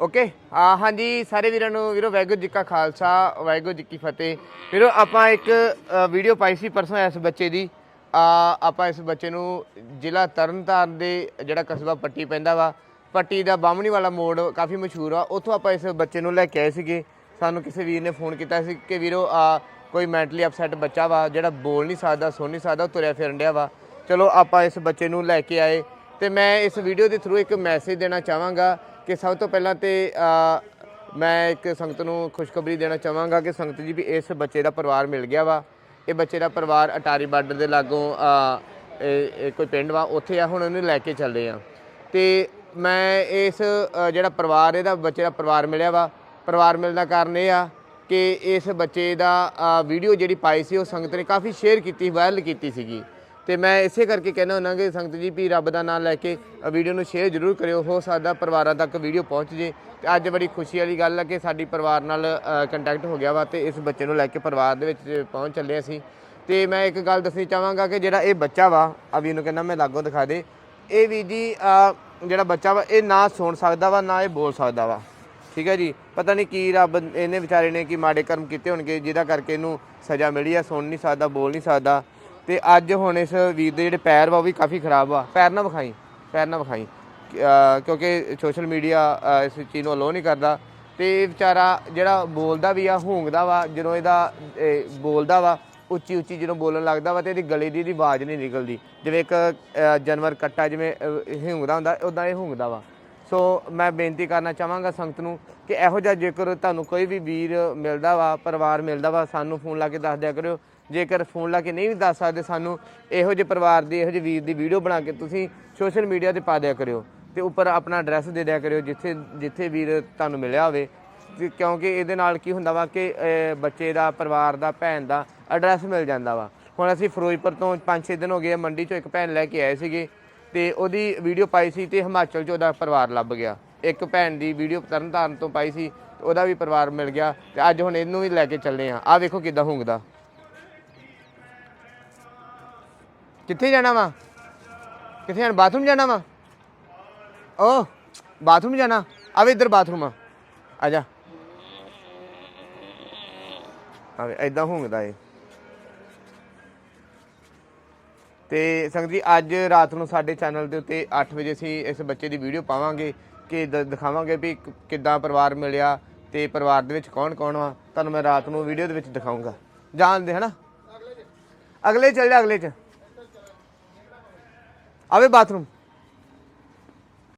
Okay ਆ ਹਾਂਜੀ, ਸਾਰੇ ਵੀਰਾਂ ਨੂੰ, ਵੀਰੋ, ਵਾਹਿਗੁਰੂ ਜੀ ਕਾ ਖਾਲਸਾ, ਵਾਹਿਗੁਰੂ ਜੀ ਕੀ ਫਤਿਹ। ਵੀਰੋ, ਆਪਾਂ ਇੱਕ ਵੀਡੀਓ ਪਾਈ ਸੀ ਪਰਸੋਂ ਇਸ ਬੱਚੇ ਦੀ। ਆ, ਆਪਾਂ ਇਸ ਬੱਚੇ ਨੂੰ ਜ਼ਿਲ੍ਹਾ ਤਰਨਤਾਰਨ ਦੇ ਜਿਹੜਾ ਕਸਬਾ ਪੱਟੀ ਪੈਂਦਾ ਵਾ, ਪੱਟੀ ਦਾ ਬਾਹਮਣੀ ਵਾਲਾ ਮੋੜ ਕਾਫੀ ਮਸ਼ਹੂਰ ਆ। ਉੱਥੋਂ ਆਪਾਂ ਇਸ ਬੱਚੇ ਨੂੰ ਲੈ ਕੇ ਆਏ ਸੀਗੇ। ਸਾਨੂੰ ਕਿਸੇ ਵੀਰ ਨੇ ਫੋਨ ਕੀਤਾ ਸੀ ਕਿ ਵੀਰੋ, ਆ, ਕੋਈ ਮੈਂਟਲੀ ਅਪਸੈਟ ਬੱਚਾ ਵਾ, ਜਿਹੜਾ ਬੋਲ ਨਹੀਂ ਸਕਦਾ, ਸੁਣ ਨਹੀਂ ਸਕਦਾ, ਉਹ ਤੁਰਿਆ ਫਿਰਨ ਡਿਆ ਵਾ। ਚਲੋ, ਆਪਾਂ ਇਸ ਬੱਚੇ ਨੂੰ ਲੈ ਕੇ ਆਏ। ਤੇ ਮੈਂ ਇਸ ਵੀਡੀਓ ਦੇ ਥਰੂ ਇੱਕ ਮੈਸੇਜ ਦੇਣਾ ਚਾਹਾਂਗਾ ਕਿ ਸਭ ਤੋਂ ਪਹਿਲਾਂ ਤੇ ਮੈਂ ਇੱਕ ਸੰਗਤ ਨੂੰ ਖੁਸ਼ਖਬਰੀ ਦੇਣਾ ਚਾਹਾਂਗਾ ਕਿ ਸੰਗਤ ਜੀ ਵੀ ਇਸ ਬੱਚੇ ਦਾ ਪਰਿਵਾਰ ਮਿਲ ਗਿਆ ਵਾ। ਇਹ ਬੱਚੇ ਦਾ ਪਰਿਵਾਰ ਅਟਾਰੀ ਬਾਰਡਰ ਦੇ ਲਾਗੋਂ ਕੋਈ ਪਿੰਡ ਵਾ, ਉੱਥੇ ਆ, ਹੁਣ ਉਹਨੂੰ ਲੈ ਕੇ ਚੱਲੇ ਆ। ਤੇ ਮੈਂ ਇਸ ਜਿਹੜਾ ਪਰਿਵਾਰ, ਇਹਦਾ ਬੱਚੇ ਦਾ ਪਰਿਵਾਰ ਮਿਲਿਆ ਵਾ। ਪਰਿਵਾਰ ਮਿਲਣ ਦਾ ਕਾਰਨ ਇਹ ਆ ਕਿ ਇਸ ਬੱਚੇ ਦਾ ਵੀਡੀਓ ਜਿਹੜੀ ਪਾਈ ਸੀ, ਉਹ ਸੰਗਤ ਨੇ ਕਾਫੀ ਸ਼ੇਅਰ ਕੀਤੀ, ਵਾਇਰਲ ਕੀਤੀ ਸੀਗੀ। ਤੇ ਮੈਂ ਇਸੇ ਕਰਕੇ ਕਹਿੰਦਾ ਹੁੰਦਾ ਕਿ ਸੰਗਤ ਜੀ ਵੀ ਰੱਬ ਦਾ ਨਾਮ ਲੈ ਕੇ ਵੀਡੀਓ ਨੂੰ ਸ਼ੇਅਰ ਜ਼ਰੂਰ ਕਰਿਓ, ਹੋ ਸਕਦਾ ਪਰਿਵਾਰਾਂ ਤੱਕ ਵੀਡੀਓ ਪਹੁੰਚ ਜੇ। ਤੇ ਅੱਜ ਬੜੀ ਖੁਸ਼ੀ ਵਾਲੀ ਗੱਲ ਹੈ ਕਿ ਸਾਡੀ ਪਰਿਵਾਰ ਨਾਲ ਕੰਟੈਕਟ ਹੋ ਗਿਆ ਵਾ ਤੇ ਇਸ ਬੱਚੇ ਨੂੰ ਲੈ ਕੇ ਪਰਿਵਾਰ ਦੇ ਵਿੱਚ ਪਹੁੰਚ ਚੱਲੇ ਅਸੀਂ। ਤੇ ਮੈਂ ਇੱਕ ਗੱਲ ਦੱਸਣੀ ਚਾਹਾਂਗਾ ਕਿ ਜਿਹੜਾ ਇਹ ਬੱਚਾ ਵਾ ਅਵੀ ਨੂੰ ਕਹਿੰਦਾ ਮੈਂ ਲਾਗੋ ਦਿਖਾ ਦੇ, ਇਹ ਵੀ ਜੀ ਜਿਹੜਾ ਬੱਚਾ ਵਾ, ਇਹ ਨਾ ਸੁਣ ਸਕਦਾ ਵਾ, ਨਾ ਇਹ ਬੋਲ ਸਕਦਾ ਵਾ। ਠੀਕ ਹੈ ਜੀ? ਪਤਾ ਨਹੀਂ ਕੀ ਰੱਬ ਇਹਨੇ ਵਿਚਾਰੇ ਨੇ ਕੀ ਮਾੜੇ ਕਰਮ ਕੀਤੇ ਹੋਣਗੇ, ਜਿਹਦਾ ਕਰਕੇ ਇਹਨੂੰ ਸਜ਼ਾ ਮਿਲੀ ਆ, ਸੁਣ ਨਹੀਂ ਸਕਦਾ, ਬੋਲ ਨਹੀਂ ਸਕਦਾ। ਤੇ ਅੱਜ ਹੁਣ ਇਸ ਵੀਰ ਦੇ ਜਿਹੜੇ ਪੈਰ ਵਾ ਉਹ ਵੀ ਕਾਫੀ ਖਰਾਬ ਆ। ਪੈਰ ਨਾ ਵਿਖਾਈ ਪੈਰ ਨਾ ਵਿਖਾਈ। ਕਿਉਂਕਿ ਸੋਸ਼ਲ ਮੀਡੀਆ ਇਸ ਚੀਜ਼ ਨੂੰ ਅਲੋ ਨਹੀਂ ਕਰਦਾ। ਤੇ ਵਿਚਾਰਾ ਜਿਹੜਾ ਬੋਲਦਾ ਵੀ ਆ ਹੂੰਗਦਾ ਵਾ ਜਦੋਂ ਇਹਦਾ ਬੋਲਦਾ ਵਾ ਉੱਚੀ ਉੱਚੀ ਜਦੋਂ ਬੋਲਣ ਲੱਗਦਾ ਵਾ ਤੇ ਇਹਦੀ ਗਲੇ ਦੀ ਇਹਦੀ ਆਵਾਜ਼ ਨਹੀਂ ਨਿਕਲਦੀ। ਜਿਵੇਂ ਇੱਕ ਜਾਨਵਰ ਕੱਟਾ ਜਿਵੇਂ ਅਹ, ਹੂੰਗਦਾ ਹੁੰਦਾ ਉਦਾਂ ਇਹ ਹੂੰਗਦਾ ਵਾ। ਸੋ ਮੈਂ ਬੇਨਤੀ ਕਰਨਾ ਚਾਹਾਂਗਾ ਸੰਗਤ ਨੂੰ ਕਿ ਇਹੋ ਜਿਹਾ ਜੇਕਰ ਤੁਹਾਨੂੰ ਕੋਈ ਵੀ ਵੀਰ ਮਿਲਦਾ ਵਾ, ਪਰਿਵਾਰ ਮਿਲਦਾ ਵਾ, ਸਾਨੂੰ ਫੋਨ ਲਾ ਕੇ ਦੱਸ ਦਿਆ ਕਰਿਓ। ਜੇਕਰ ਫੋਨ ਲਾ ਕੇ ਨਹੀਂ ਵੀ ਦੱਸ ਸਕਦੇ, ਸਾਨੂੰ ਇਹੋ ਜਿਹੇ ਪਰਿਵਾਰ ਦੀ, ਇਹੋ ਜਿਹੇ ਵੀਰ ਦੀ ਵੀਡੀਓ ਬਣਾ ਕੇ ਤੁਸੀਂ ਸੋਸ਼ਲ ਮੀਡੀਆ ਤੇ ਪਾ ਦਿਆ ਕਰਿਓ ਤੇ ਉੱਪਰ ਆਪਣਾ ਐਡਰੈਸ ਦੇ ਦਿਆ ਕਰਿਓ ਜਿੱਥੇ ਜਿੱਥੇ ਵੀਰ ਤੁਹਾਨੂੰ ਮਿਲਿਆ ਹੋਵੇ। ਕਿਉਂਕਿ ਇਹਦੇ ਨਾਲ ਕੀ ਹੁੰਦਾ ਵਾ ਕਿ ਬੱਚੇ ਦਾ, ਪਰਿਵਾਰ ਦਾ, ਭੈਣ ਦਾ ਐਡਰੈਸ ਮਿਲ ਜਾਂਦਾ ਵਾ। ਹੁਣ ਅਸੀਂ ਫਿਰੋਜ਼ਪੁਰ ਤੋਂ 5-6 ਦਿਨ ਹੋ ਗਏ ਮੰਡੀ ਚੋਂ ਇੱਕ ਭੈਣ ਲੈ ਕੇ ਆਏ ਸੀਗੇ। ਤੇ ਉਹਦੀ ਵੀਡੀਓ ਪਾਈ ਸੀ ਤੇ ਹਿਮਾਚਲ 'ਚ ਉਹਦਾ ਪਰਿਵਾਰ ਲੱਭ ਗਿਆ। ਇੱਕ ਭੈਣ ਦੀ ਵੀਡੀਓ ਤਰਨਤਾਰਨ ਤੋਂ ਪਾਈ ਸੀ ਤੇ ਉਹਦਾ ਵੀ ਪਰਿਵਾਰ ਮਿਲ ਗਿਆ ਤੇ ਅੱਜ ਹੁਣ ਇਹਨੂੰ ਵੀ ਲੈ ਕੇ ਚੱਲੇ ਆ ਆ ਵੇਖੋ ਕਿਦਾਂ ਹੁੰਗਦਾ। ਕਿੱਥੇ ਜਾਣਾ ਵਾ? ਕਿੱਥੇ ਜਾਣਾ? ਬਾਥਰੂਮ ਜਾਣਾ ਵਾ? ਓ, ਬਾਥਰੂਮ ਜਾਣਾ? ਆਵੇ ਇੱਧਰ ਬਾਥਰੂਮ ਆ। ਆ ਜਾ। ਆਵੇ ਐਦਾਂ ਹੁੰਗਦਾ ਏ ਤੇ ਸੰਗਤ ਜੀ, ਅੱਜ ਰਾਤ ਨੂੰ ਸਾਡੇ ਚੈਨਲ ਦੇ ਉੱਤੇ 8 ਵਜੇ ਅਸੀਂ ਇਸ ਬੱਚੇ ਦੀ ਵੀਡੀਓ ਪਾਵਾਂਗੇ ਕਿ ਦ- ਦਿਖਾਵਾਂਗੇ ਵੀ ਕਿੱਦਾਂ ਪਰਿਵਾਰ ਮਿਲਿਆ ਤੇ ਪਰਿਵਾਰ ਦੇ ਵਿੱਚ ਕੌਣ ਕੌਣ ਵਾ। ਤੁਹਾਨੂੰ ਮੈਂ ਰਾਤ ਨੂੰ ਵੀਡੀਓ ਦੇ ਵਿੱਚ ਦਿਖਾਉਂਗਾ ਜਾਣਦੇ ਹਨਾ? ਅਗਲੇ ਚੱਲ ਜਾ, ਅਗਲੇ ਚ। ਆਵੇ ਬਾਥਰੂਮ।